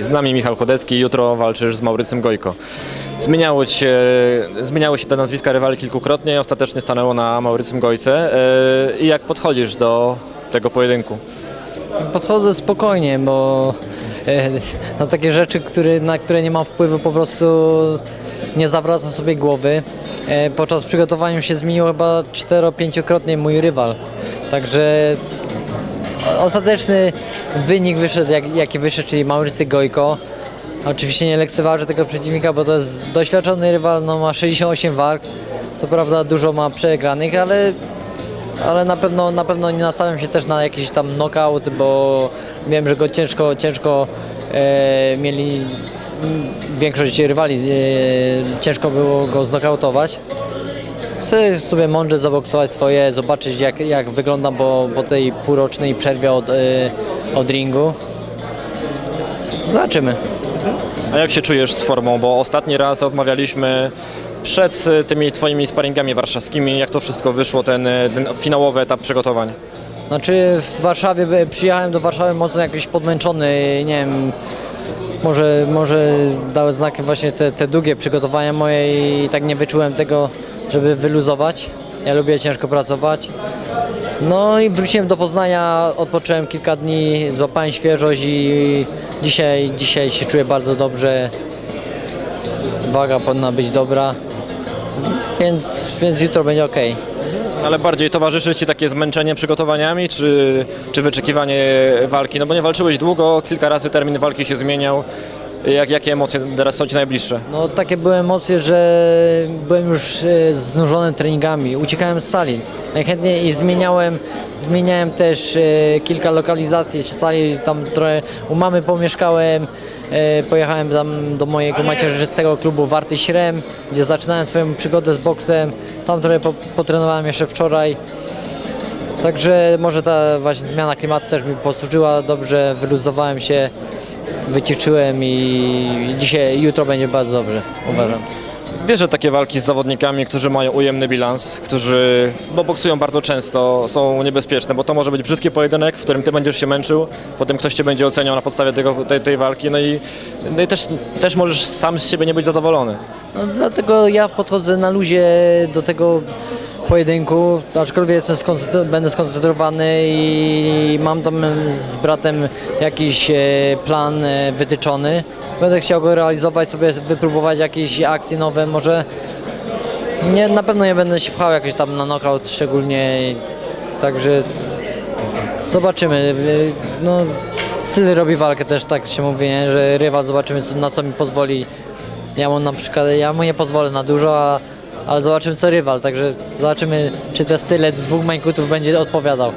Z nami Michał Chodecki, jutro walczysz z Maurycym Gojko. Zmieniało się, zmieniało się te nazwiska rywali kilkukrotnie ostatecznie stanęło na Maurycym Gojce. Yy, I jak podchodzisz do tego pojedynku? Podchodzę spokojnie, bo e, na takie rzeczy, które, na które nie mam wpływu, po prostu nie zawracam sobie głowy. E, Podczas przygotowania się zmienił chyba 4-5-krotnie mój rywal. Także ostateczny wynik wyszedł, jak, jaki wyszedł, czyli Maurycy Gojko. Oczywiście nie lekceważę tego przeciwnika, bo to jest doświadczony rywal, no ma 68 walk. Co prawda dużo ma przegranych, ale ale na pewno, na pewno nie nastawiam się też na jakiś tam knockout, bo wiem, że go ciężko, ciężko e, mieli większość rywali, e, ciężko było go znokautować. Chcę sobie mądrze zaboksować swoje, zobaczyć jak, jak wyglądam po, po tej półrocznej przerwie od, e, od ringu. Zobaczymy. A jak się czujesz z formą? Bo ostatni raz rozmawialiśmy przed y, tymi twoimi sparingami warszawskimi. Jak to wszystko wyszło, ten, y, ten finałowy etap przygotowań? Znaczy w Warszawie, przyjechałem do Warszawy mocno jakiś podmęczony, nie wiem, może, może dały znaki właśnie te, te długie przygotowania moje i tak nie wyczułem tego, żeby wyluzować. Ja lubię ciężko pracować. No i wróciłem do Poznania, odpocząłem kilka dni, złapałem świeżość i dzisiaj, dzisiaj się czuję bardzo dobrze. Waga powinna być dobra, więc, więc jutro będzie ok. Ale bardziej towarzyszy Ci takie zmęczenie przygotowaniami, czy, czy wyczekiwanie walki? No bo nie walczyłeś długo, kilka razy termin walki się zmieniał. Jak, jakie emocje teraz są Ci najbliższe? No takie były emocje, że byłem już e, znużony treningami, uciekałem z sali. Najchętniej i zmieniałem, zmieniałem też e, kilka lokalizacji sali, tam trochę u mamy pomieszkałem, pojechałem tam do mojego macierzystego klubu Warty Śrem, gdzie zaczynałem swoją przygodę z boksem, tam trochę po, potrenowałem jeszcze wczoraj. Także może ta właśnie zmiana klimatu też mi posłużyła dobrze, wyluzowałem się, wyciszyłem i dzisiaj, jutro będzie bardzo dobrze, uważam. Wiesz, że takie walki z zawodnikami, którzy mają ujemny bilans, którzy bo boksują bardzo często, są niebezpieczne, bo to może być brzydki pojedynek, w którym ty będziesz się męczył, potem ktoś cię będzie oceniał na podstawie tego, tej, tej walki, no i, no i też, też możesz sam z siebie nie być zadowolony. No, dlatego ja podchodzę na luzie do tego pojedynku, aczkolwiek jestem będę skoncentrowany i mam tam z bratem jakiś e, plan e, wytyczony. Będę chciał go realizować, sobie wypróbować jakieś akcje nowe, może nie, na pewno nie będę się pchał jakoś tam na knockout szczególnie, także zobaczymy. W- No, styl robi walkę też, tak się mówi, nie? że rywal zobaczymy na co mi pozwoli ja mu na przykład, ja mu nie pozwolę na dużo, a, ale zobaczymy co rywal, także zobaczymy czy te style dwóch mańkutów będzie odpowiadał.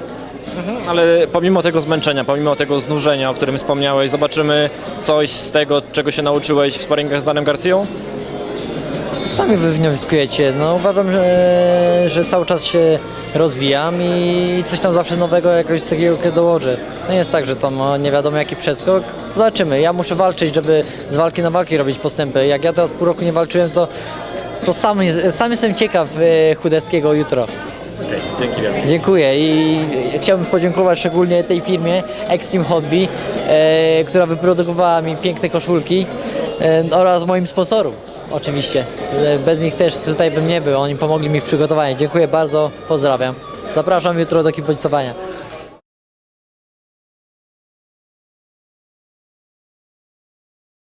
Ale pomimo tego zmęczenia, pomimo tego znużenia, o którym wspomniałeś, zobaczymy coś z tego, czego się nauczyłeś w sparingach z Danem Garcją? Co sami wy wnioskujecie? No uważam, że, że cały czas się rozwijam i coś tam zawsze nowego jakoś z cegiełkę dołożę. No jest tak, że tam nie wiadomo jaki przeskok. Zobaczymy, ja muszę walczyć, żeby z walki na walki robić postępy. Jak ja teraz pół roku nie walczyłem, to, to sam, sam jestem ciekaw e, Chudeckiego jutro. Okej, dzięki wielkie. Dziękuję i chciałbym podziękować szczególnie tej firmie Extreme Hobby, e, która wyprodukowała mi piękne koszulki e, oraz moim sponsorom oczywiście. E, Bez nich też tutaj bym nie był, oni pomogli mi w przygotowaniu. Dziękuję bardzo, pozdrawiam. Zapraszam jutro do kibicowania.